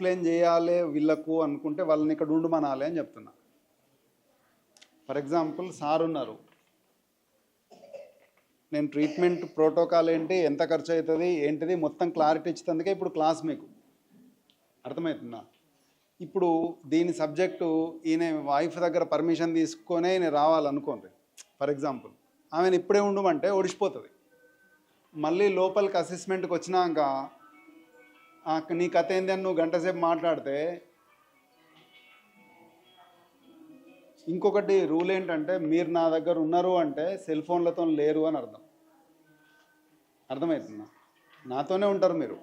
Explain చేయాలి వీళ్ళకు అనుకుంటే వాళ్ళని ఇక్కడ ఉండమనాలి అని చెప్తున్నా. ఫర్ ఎగ్జాంపుల్ సార్ ఉన్నారు. నేను ట్రీట్మెంట్ ప్రోటోకాల్ ఏంటి ఎంత ఖర్చు అవుతుంది ఏంటిది మొత్తం క్లారిటీ ఇచ్చినందుకే ఇప్పుడు క్లాస్ మీకు. అర్థమవుతుందా? ఇప్పుడు దీని సబ్జెక్టు ఈయన వైఫ్ దగ్గర పర్మిషన్ తీసుకొనే ఈయన రావాలనుకోండి. ఫర్ ఎగ్జాంపుల్ ఆమెను ఇప్పుడే ఉండమంటే ఓడిచిపోతుంది. మళ్ళీ లోపలికి అసెస్మెంట్కి వచ్చినాక నీ కథ ఏంది అని నువ్వు గంట సేపు మాట్లాడితే ఇంకొకటి రూల్ ఏంటంటే మీరు నా దగ్గర ఉన్నారు అంటే సెల్ ఫోన్లతో లేరు అని అర్థం. అర్థమవుతుందా? నాతోనే ఉంటారు మీరు.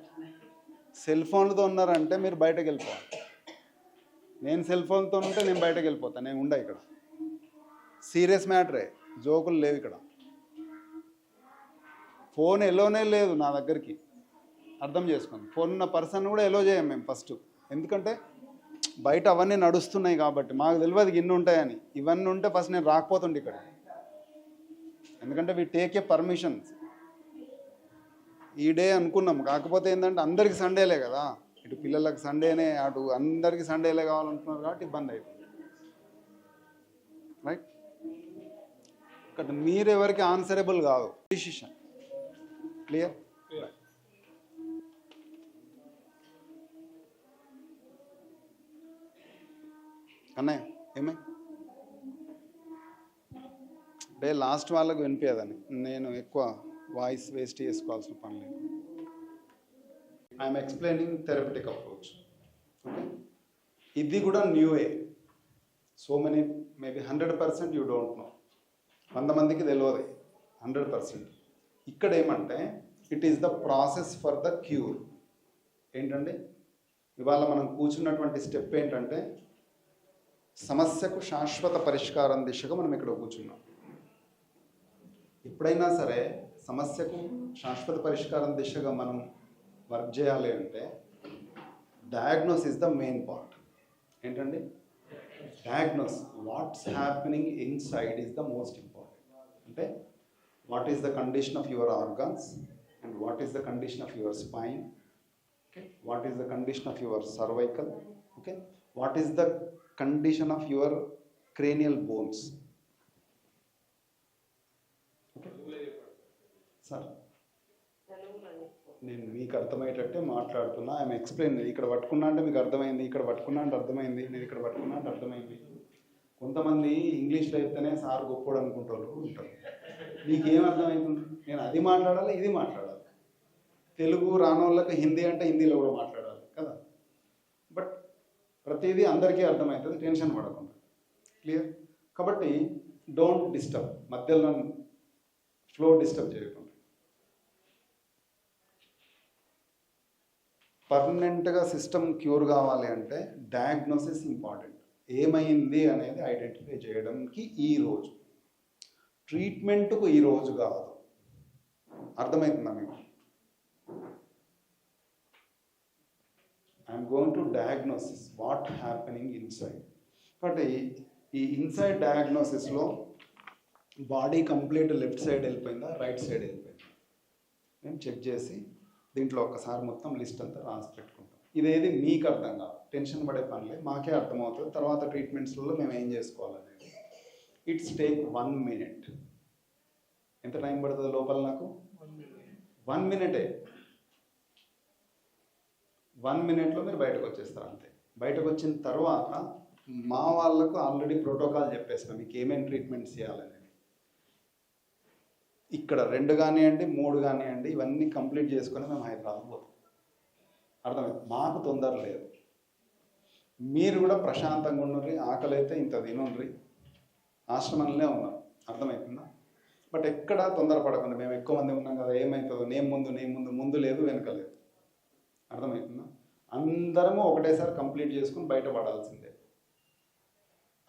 సెల్ ఫోన్లతో ఉన్నారంటే మీరు బయటకు వెళ్ళిపోవాలి. నేను సెల్ ఫోన్తో ఉంటే నేను బయటకు వెళ్ళిపోతాను నేను ఉండ ఇక్కడ. సీరియస్ మ్యాటరే జోకులు లేవు ఇక్కడ. ఫోన్ ఎలోనే లేదు నా దగ్గరికి. అర్థం చేసుకోండి ఫోన్ ఉన్న పర్సన్ కూడా ఎలో చేయం మేము ఫస్ట్ ఎందుకంటే బయట అవన్నీ నడుస్తున్నాయి కాబట్టి మాకు తెలియదు ఇన్ని ఉంటాయని. ఇవన్నీ ఉంటే ఫస్ట్ నేను రాకపోతుండే ఇక్కడ. ఎందుకంటే వి టేక్ ఏ పర్మిషన్స్ ఈ డే అనుకున్నాం. కాకపోతే ఏంటంటే అందరికి సండేలే కదా. ఇటు పిల్లలకు సండేనే అటు అందరికి సండేలే కావాలనుకున్నారు కాబట్టి ఇబ్బంది అవుతుంది రైట్ ఇక్కడ మీరెవరికి ఆన్సరబుల్ కాదు. డిసిషన్ క్లియర్ కన్నయ్య ఏమై? అంటే లాస్ట్ వాళ్ళకు వినిపించదని నేను ఎక్కువ వాయిస్ వేస్ట్ చేసుకోవాల్సిన పని లేదు. I'm explaining therapeutic approach. Okay? ఇది కూడా new a so many maybe hundred percent you don't know. వంద మందికి తెలియదు హండ్రెడ్ పర్సెంట్. ఇక్కడ ఏమంటే it is the process for the cure. ఏంటండి? ఇవాళ మనం కూర్చున్నటువంటి స్టెప్ ఏంటంటే సమస్యకు శాశ్వత పరిష్కారం దిశగా మనం ఇక్కడ కూర్చున్నాం. ఎప్పుడైనా సరే సమస్యకు శాశ్వత పరిష్కారం దిశగా మనం వర్క్ చేయాలి అంటే diagnose is the main part ఏంటండి? Diagnose what's happening inside is the most important అంటే what is the condition of your organs and what is the condition of your spine what is the condition of of your cervical okay what is the condition of your cranial bones. Sir నేను మీకు అర్థమయ్యేటట్టే మాట్లాడుతున్నా. I'm explain ఇక్కడ పట్టుకున్నా అంటే మీకు అర్థమైంది. ఇక్కడ పట్టుకున్నా అంటే అర్థమైంది. నేను ఇక్కడ పట్టుకున్నా అంటే అర్థమైంది. కొంతమంది ఇంగ్లీష్లో చెప్తేనే సార్ గొప్పోడు అనుకుంటారు ఉంటారు. నీకేం అర్థమవుతుంది నేను అది మాట్లాడాలి? ఇది మాట్లాడాలి? తెలుగు రానోళ్ళకి హిందీ అంటే హిందీలో కూడా మాట్లాడాలి? ప్రతిదీ అందరికీ అర్థమవుతుంది టెన్షన్ పడకుండా. క్లియర్ కాబట్టి డోంట్ డిస్టర్బ్ మధ్యలో ఫ్లో డిస్టర్బ్ చేయకుండా. పర్మనెంట్గా సిస్టమ్ క్యూర్ కావాలి అంటే డయాగ్నోసిస్ ఇంపార్టెంట్ ఏమైంది అనేది ఐడెంటిఫై చేయడానికి ఈ రోజు. ట్రీట్మెంట్కు ఈ రోజు కాదు. అర్థమవుతుందా మీకు? I'm going to diagnosis what happening inside కాబట్టి ఈ ఇన్సైడ్ డయాగ్నోసిస్లో బాడీ కంప్లీట్ లెఫ్ట్ సైడ్ వెళ్ళిపోయిందా? రైట్ సైడ్ వెళ్ళిపోయిందా? మేము చెక్ చేసి దీంట్లో ఒకసారి మొత్తం లిస్ట్ అంతా రాసి పెట్టుకుంటాం. ఇదేది మీకు అర్థం కాదు. టెన్షన్ పడే పనిలే మాకే అర్థమవుతుంది. తర్వాత ట్రీట్మెంట్స్లో మేము ఏం చేసుకోవాలనేది. ఇట్స్ టేక్ వన్ మినిట్ ఎంత టైం పడుతుంది లోపల నాకు? వన్ మినిటే వన్ మినిట్లో మీరు బయటకు వచ్చేస్తారు అంతే. బయటకు వచ్చిన తర్వాత మా వాళ్ళకు ఆల్రెడీ ప్రోటోకాల్ చెప్పేసిన మీకు ఏమేమి ట్రీట్మెంట్స్ చేయాలనేది. ఇక్కడ రెండు కానివ్వండి మూడు కానివ్వండి ఇవన్నీ కంప్లీట్ చేసుకొని మేము హైదరాబాద్ పోతాం. అర్థమైంది? మాకు తొందర లేదు. మీరు కూడా ప్రశాంతంగా ఉన్నరి ఆకలి అయితే ఇంత తినుండ్రి ఆశ్రమంలోనే ఉన్నాం. అర్థమవుతుందా బట్ ఎక్కడ తొందరపడకుండా మేము ఎక్కువ మంది ఉన్నాం కదా ఏమవుతుందో నేను ముందు నేను ముందు ముందు లేదు వెనుక లేదు. అర్థమవుతుందా అందరము ఒకటేసారి కంప్లీట్ చేసుకుని బయటపడాల్సిందే.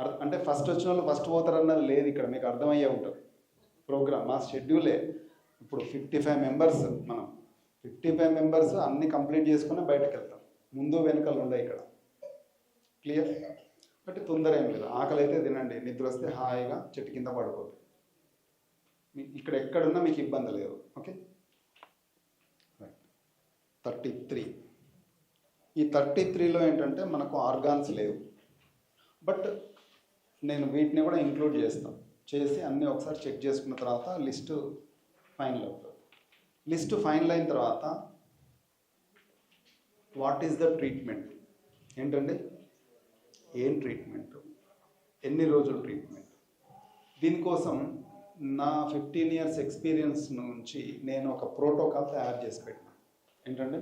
అర్థ- అంటే ఫస్ట్ వచ్చిన వాళ్ళు ఫస్ట్ పోతారన్నది లేదు ఇక్కడ మీకు అర్థమయ్యే ఉంటుంది. ప్రోగ్రామ్ మా షెడ్యూలే ఇప్పుడు ఫిఫ్టీ ఫైవ్ మెంబర్స్ మనం. ఫిఫ్టీ ఫైవ్ మెంబర్స్ అన్ని కంప్లీట్ చేసుకుని బయటకు వెళ్తాం ముందు వెనకలు ఉండే ఇక్కడ. క్లియర్ బట్ తొందర ఏం లేదు. ఆకలి అయితే తినండి. నిద్ర వస్తే హాయిగా చెట్టు కింద పడుకోండి. ఇక్కడ ఎక్కడున్నా మీకు ఇబ్బంది లేదు. ఓకే? థర్టీ త్రీ ఈ థర్టీ త్రీలో ఏంటంటే మనకు ఆర్గాన్స్ లేవు. బట్ నేను వీటిని కూడా ఇంక్లూడ్ చేస్తాను చేసి అన్నీ ఒకసారి చెక్ చేసుకున్న తర్వాత లిస్టు ఫైనల్ అవుతుంది. లిస్ట్ ఫైనల్ అయిన తర్వాత వాట్ ఈస్ ద ట్రీట్మెంట్? ఏంటండి? ఏం ట్రీట్మెంట్? ఎన్ని రోజులు ట్రీట్మెంట్? దీనికోసం నా ఫిఫ్టీన్ ఇయర్స్ ఎక్స్పీరియన్స్ నుంచి నేను ఒక ప్రోటోకాల్ తయారు చేసి పెట్టినా. ఏంటంటే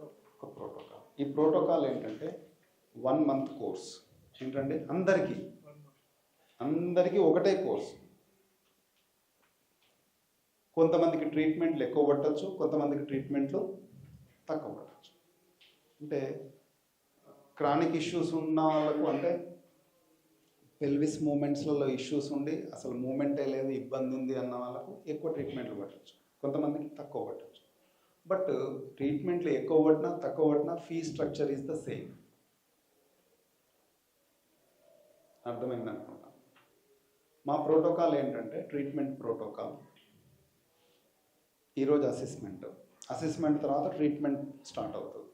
ఒక ప్రోటోకాల్. ఈ ప్రోటోకాల్ ఏంటంటే వన్ మంత్ కోర్స్. ఏంటంటే అందరికీ అందరికీ ఒకటే కోర్స్. కొంతమందికి ట్రీట్మెంట్లు ఎక్కువ పట్టచ్చు కొంతమందికి ట్రీట్మెంట్లు తక్కువ పట్టచ్చు. అంటే క్రానిక్ ఇష్యూస్ ఉన్న వాళ్ళకు అంటే పెల్విస్ మూమెంట్స్లలో ఇష్యూస్ ఉండి అసలు మూమెంటే లేదు ఇబ్బంది ఉంది అన్న వాళ్ళకు ఎక్కువ ట్రీట్మెంట్లు పట్టచ్చు. కొంతమందికి తక్కువ పట్టచ్చు. బట్ ట్రీట్మెంట్లు uh, ఎక్కువ పట్టినా తక్కువ పట్టినా fee structure is the same అర్థమైంది అనుకుంటా. మా ప్రోటోకాల్ ఏంటంటే ట్రీట్మెంట్ ప్రోటోకాల్ ఈరోజు అసెస్మెంట్ అసెస్మెంట్ తర్వాత ట్రీట్మెంట్ స్టార్ట్ అవుతుంది.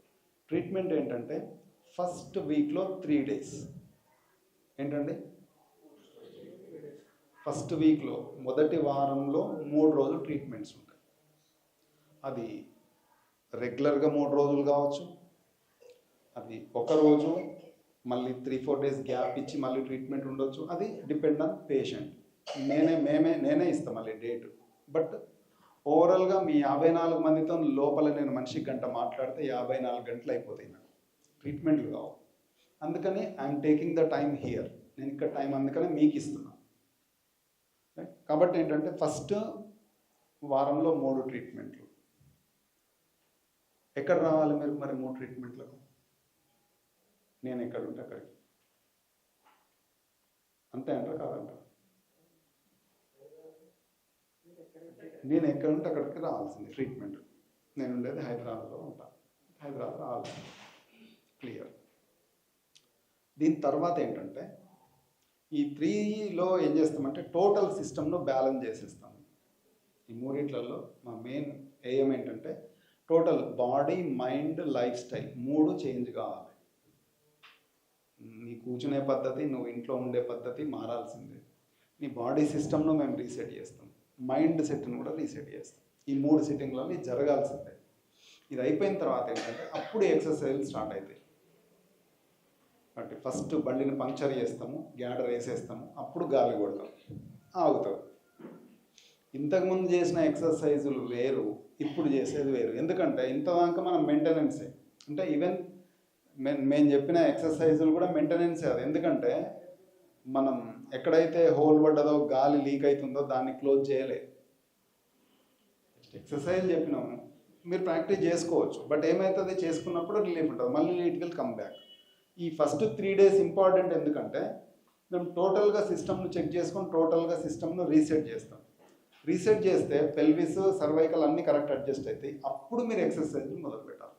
ట్రీట్మెంట్ ఏంటంటే ఫస్ట్ వీక్లో త్రీ డేస్ ఏంటండి? ఫస్ట్ వీక్లో మొదటి వారంలో మూడు రోజులు ట్రీట్మెంట్స్ ఉంటాయి. అది రెగ్యులర్గా మూడు రోజులు కావచ్చు. అది ఒక రోజు మళ్ళీ త్రీ ఫోర్ డేస్ గ్యాప్ ఇచ్చి మళ్ళీ ట్రీట్మెంట్ ఉండొచ్చు. అది డిపెండ్ ఆన్ పేషెంట్ నేనే మేమే నేనే ఇస్తాం మళ్ళీ డేట్ బట్ ఓవరాల్గా మీ యాభై నాలుగు మందితో లోపల నేను మనిషి గంట మాట్లాడితే యాభై నాలుగు గంటలు అయిపోతాయి నాకు. ట్రీట్మెంట్లు కావు. అందుకని I'm taking the time here నేను ఇక్కడ టైం అందుకనే మీకు ఇస్తున్నా. కాబట్టి ఏంటంటే ఫస్ట్ వారంలో మూడు ట్రీట్మెంట్లు ఎక్కడ రావాలి మీరు? మరి మూడు ట్రీట్మెంట్లకు? నేను ఎక్కడ ఉంటే అక్కడికి. అంతే అంటారు కాదంటారు నేను ఎక్కడ ఉంటే అక్కడికి రావాల్సింది ట్రీట్మెంట్. నేను ఉండేది హైదరాబాద్లో ఉంటాను హైదరాబాద్ రావాలి. క్లియర్. దీని తర్వాత ఏంటంటే ఈ త్రీలో ఏం చేస్తామంటే టోటల్ సిస్టమ్ను బ్యాలెన్స్ చేసేస్తాం. ఈ మూడిట్లలో మా మెయిన్ ఎయిమ్ ఏంటంటే total body mind lifestyle మూడు చేంజ్ కావాలి. నీ కూర్చునే పద్ధతి నువ్వు ఇంట్లో ఉండే పద్ధతి మారాల్సిందే. నీ బాడీ సిస్టమ్ను మేము రీసెట్ చేస్తాం. మైండ్ సెట్ని కూడా రీసెట్ చేస్తాం. ఈ మూడు సెట్టింగ్లలో ఇది జరగాల్సిందే. ఇది అయిపోయిన తర్వాత ఏంటంటే అప్పుడు ఎక్సర్సైజ్ స్టార్ట్ అవుతాయి అంటే ఫస్ట్ బండిని పంక్చర్ చేస్తాము గ్యాడర్ వేసేస్తాము అప్పుడు గాలి కొడతాం. ఆగుతాం. ఇంతకుముందు చేసిన ఎక్సర్సైజులు వేరు. ఇప్పుడు చేసేది వేరు. ఎందుకంటే ఇంతదాకా మనం మెయింటెనెన్సే అంటే ఈవెన్ మేము చెప్పిన ఎక్సర్సైజులు కూడా మెయింటెనెన్సే అది. ఎందుకంటే మనం ఎక్కడైతే హోల్ పడ్డదో గాలి లీక్ అవుతుందో దాన్ని క్లోజ్ చేయలేదు ఎక్సర్సైజ్ చెప్పినాము. మీరు ప్రాక్టీస్ చేసుకోవచ్చు. బట్ ఏమవుతుంది చేసుకున్నప్పుడు రిలీఫ్ ఉంటుంది. మళ్ళీ ఇట్ విల్ కమ్ బ్యాక్ ఈ ఫస్ట్ త్రీ డేస్ ఇంపార్టెంట్ ఎందుకంటే మేము టోటల్గా సిస్టమ్ను చెక్ చేసుకొని టోటల్గా సిస్టమ్ను రీసెట్ చేస్తాం. రీసెట్ చేస్తే పెల్విస్ సర్వైకల్ అన్నీ కరెక్ట్ అడ్జస్ట్ అవుతాయి అప్పుడు మీరు ఎక్సర్సైజ్ మొదలు పెట్టాలి